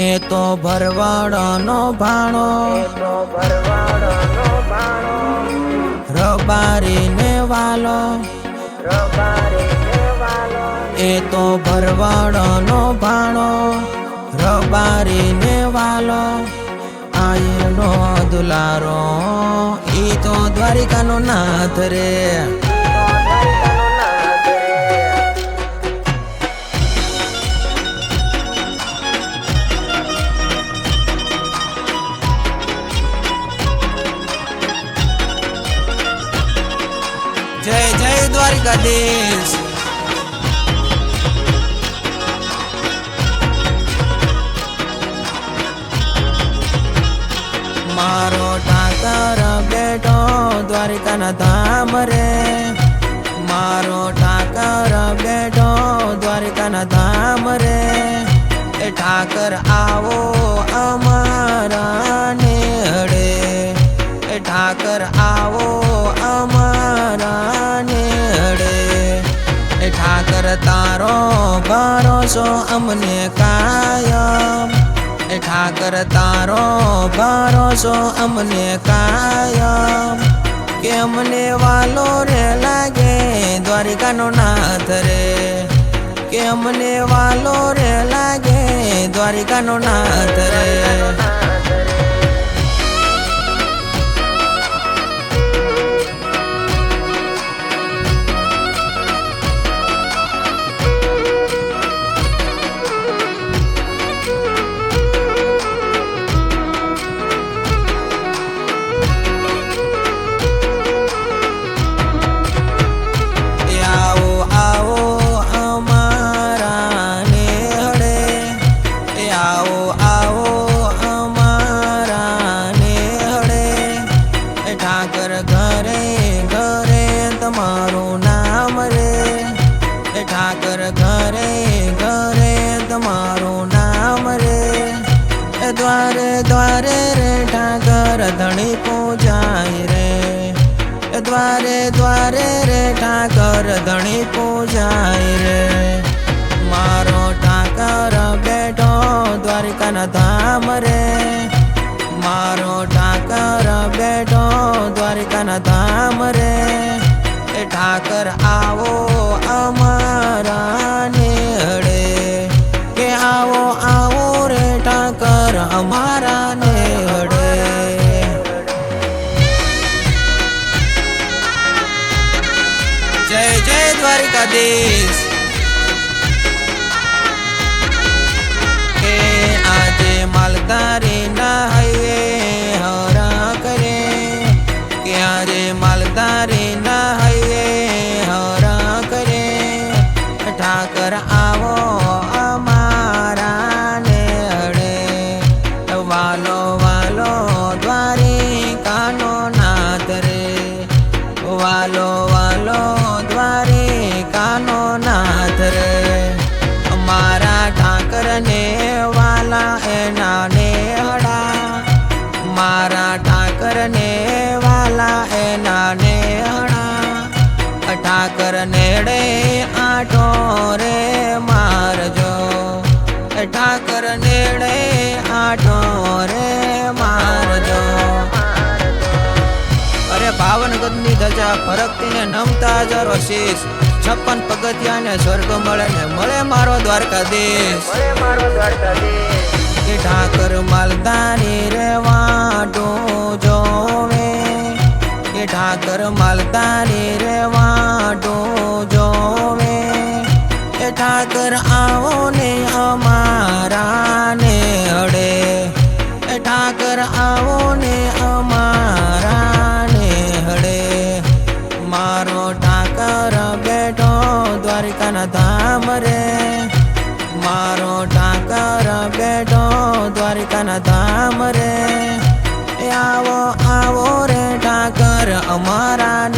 એ તો ભરવાડનો ભાણો. રબારી ને વાલો. એ તો ભરવાડનો ભાણો. રબારીને વાલો. આયનો દુલારો ઈ તો દ્વારિકાનો નાથ રે. જય જય દ્વારકાધીશ. મારો ઠાકર બેટો દ્વારિકાના ધામ રે. મારો ઠાકર બેટો દ્વારિકાના ધામ રે. એ ઠાકર આવો ઠાકર તારો ભરોસો અમને કાયમ. ઠાકર તારો ભરોસો અમને કાયમ. કે અમને વાલો રે લાગે દ્વારિકાનો નાથ રે. કે અમને વાલો રે લાગે દ્વારિકાનો નાથ રે. ઘરે ઘરે તમારું નામ રે. એ ઠાકર, ઘરે ઘરે તમારું નામ રે. એ દ્વારે દ્વારે રે ઠાકર, ધણી પૂજાય રે. એ દ્વારે દ્વારે રે ઠાકર, ધણી પૂજાય રે. ઠાકર અમારા નેહડે જય જય દ્વારિકાધીશ. કે આજે માલધારી ના હૈયે હરા કરે. કે આજે માલધારી ના હૈયે હરા કરે. ઠાકર આવો વાલો વાલો દ્વારિકાનો નાથ રે. અમારા ઠાકરને વાલા એના ને હડા મારા ઠાકરને વાલા એના ને હડા ઠાકર નેડે આટો રે મારજો. ઠાકર નેડે આટો રે ગદની ધજા નમતા જરો શીશ છપ્પન પગથિયા ને સ્વર્ગ મળે ને મળે મારો દ્વારકાધીશ. મારો કે ઠાકર માલતાની રે વાટો જોવે. કે ઠાકર માલતાની રે વાટો જોવે. એ ઠાકર આવો ને અમારા ને અડે. એ ઠાકર આવો દ્વારિકાના ધામ રે. મારો ટાકર બેઠો દ્વારિકાના ધામ રે. આવો આવો રે ટાકર અમારા